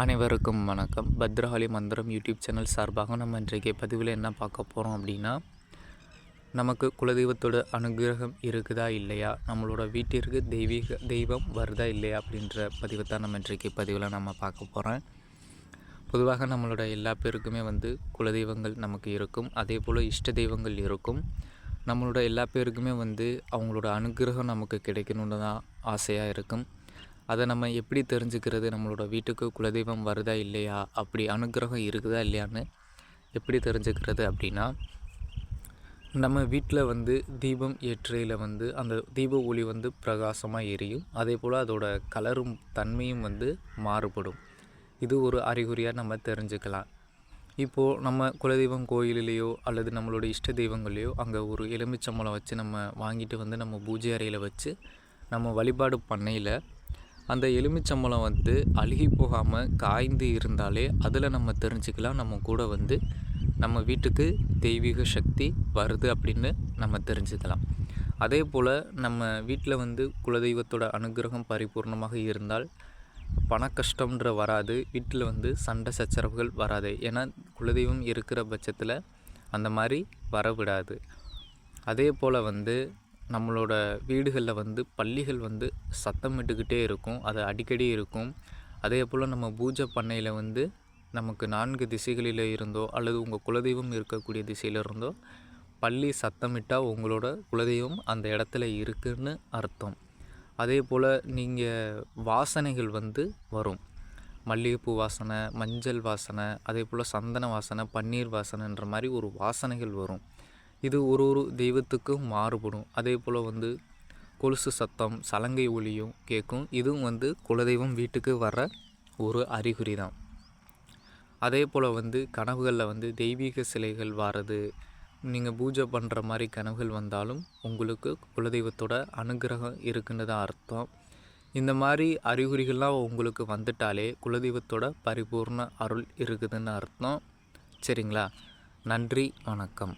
அனைவருக்கும் வணக்கம். பத்ரகாளி மந்திரம் யூடியூப் சேனல் சார்பாக நம்ம இன்றைக்கு பதிவில் என்ன பார்க்க போகிறோம் அப்படின்னா நமக்கு குலதெய்வத்தோட அனுகிரகம் இருக்குதா இல்லையா? நம்மளோட வீட்டிற்கு தெய்வீக தெய்வம் வருதா இல்லையா? அப்படின்ற பதிவை தான் நம்ம இன்றைக்கு பதிவில் நம்ம பார்க்க போகிறோம் பொதுவாக நம்மளோட எல்லா பேருக்குமே வந்து குலதெய்வங்கள் நமக்கு இருக்கும். அதே போல் இஷ்ட தெய்வங்கள் இருக்கும். நம்மளோட எல்லா பேருக்குமே வந்து அவங்களோட அனுகிரகம் நமக்கு கிடைக்கணுன்னு தான் ஆசையாக இருக்கும். அதை நம்ம எப்படி தெரிஞ்சுக்கிறது? நம்மளோட வீட்டுக்கு குலதெய்வம் வருதா இல்லையா? அப்படி அனுகிரகம் இருக்குதா இல்லையான்னு எப்படி தெரிஞ்சுக்கிறது அப்படின்னா நம்ம வீட்டில் வந்து தீபம் ஏற்றையில் வந்து அந்த தீப ஒளி வந்து பிரகாசமாக எரியும். அதே போல் அதோட கலரும் தன்மையும் வந்து மாறுபடும். இது ஒரு அறிகுறியாக நம்ம தெரிஞ்சுக்கலாம். இப்போது நம்ம குலதெய்வம் கோயிலிலேயோ அல்லது நம்மளோட இஷ்ட தெய்வங்களையோ அங்கே ஒரு எலுமிச்சம்பழம் வச்சு நம்ம வாங்கிட்டு வந்து நம்ம பூஜை அறையில் வச்சு நம்ம வழிபாடு பண்ணையில் அந்த எலுமிச்சம்பழம் வந்து அழுகி போகாமல் காய்ந்து இருந்தாலே அதில் நம்ம தெரிஞ்சுக்கலாம். நம்ம கூட வந்து நம்ம வீட்டுக்கு தெய்வீக சக்தி வருது அப்படின்னு நம்ம தெரிஞ்சுக்கலாம். அதே போல் நம்ம வீட்டில் வந்து குலதெய்வத்தோட அனுகிரகம் பரிபூர்ணமாக இருந்தால் பண கஷ்டம்ன்ற வராது. வீட்டில் வந்து சண்டை சச்சரவுகள் வராது. ஏன்னா குலதெய்வம் இருக்கிற பட்சத்தில் அந்த மாதிரி வரவிடாது. அதே போல் வந்து நம்மளோட வீடுகளில் வந்து பள்ளிகள் வந்து சத்தமிட்டுக்கிட்டே இருக்கும். அது அடிக்கடி இருக்கும். அதே போல் நம்ம பூஜை பண்ணையில் வந்து நமக்கு நான்கு திசைகளில் இருந்தோ அல்லது உங்கள் குலதெய்வம் இருக்கக்கூடிய திசையில் இருந்தோ பள்ளி சத்தமிட்டால் உங்களோட குலதெய்வம் அந்த இடத்துல இருக்குன்னு அர்த்தம். அதே போல் நீங்கள் வாசனைகள் வந்து வரும். மல்லிகைப்பூ வாசனை மஞ்சள் வாசனை அதே போல் சந்தன வாசனை பன்னீர் வாசனைன்ற மாதிரி ஒரு வாசனைகள் வரும். இது ஒரு ஒரு தெய்வத்துக்கும் மாறுபடும். அதே போல் வந்து கொலுசு சத்தம் சலங்கை ஒளியும் கேட்கும். இதுவும் வந்து குலதெய்வம் வீட்டுக்கு வர ஒரு அறிகுறி தான் அதே போல் வந்து கனவுகளில் வந்து தெய்வீக சிலைகள் வாரது நீங்கள் பூஜை பண்ணுற மாதிரி கனவுகள் வந்தாலும் உங்களுக்கு குலதெய்வத்தோட அனுகிரகம் இருக்குன்னு தான் அர்த்தம். இந்த மாதிரி அறிகுறிகள்லாம் உங்களுக்கு வந்துட்டாலே குலதெய்வத்தோட பரிபூர்ண அருள் இருக்குதுன்னு அர்த்தம். சரிங்களா? நன்றி வணக்கம்.